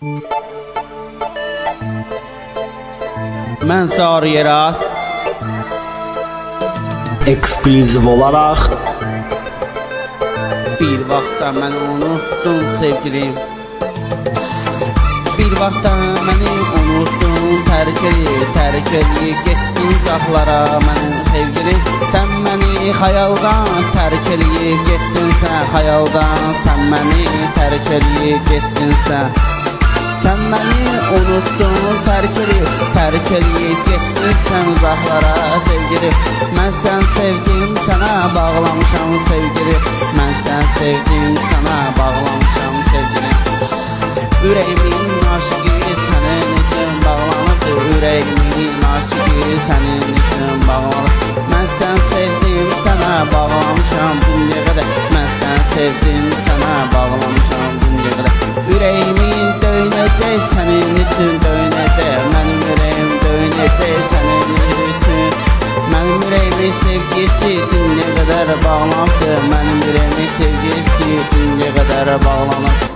Mən Sarı Yeraz Ekskluziv olaraq Bir vaxtda mən unutdum sevgilim. Bir vaxtda məni unuttun Tərk eləyib, tərk eləyib Getdin uzaqlara mənim sevgilim. Sən məni xəyaldan tərk eləyib Getdin sən xəyaldan. Sən məni tərk eləyib Getdin sən Məni unuttun, tərk eləyib, tərk eləyib Getdin sən uzaqlara sevgilim Mən sən sevdim, sənə bağlamışam sevgilim Mən sən sevdim, sənə bağlamışam sevgilim Ürəyimin aşıqı sənin üçün bağlanıbdır Ürəyimin aşıqı sənin üçün bağlanıb Mən sən sevdim, sənə bağlamışam. Dünya qədər döyünəcək sənin üçün döyünəcək Mənim ürəyim döyünəcək sənin üçün Mənim ürəyimin sevgisi dünya qədər bağlanıbdır Mənim ürəyimin sevgisi dünya qədər bağlanıb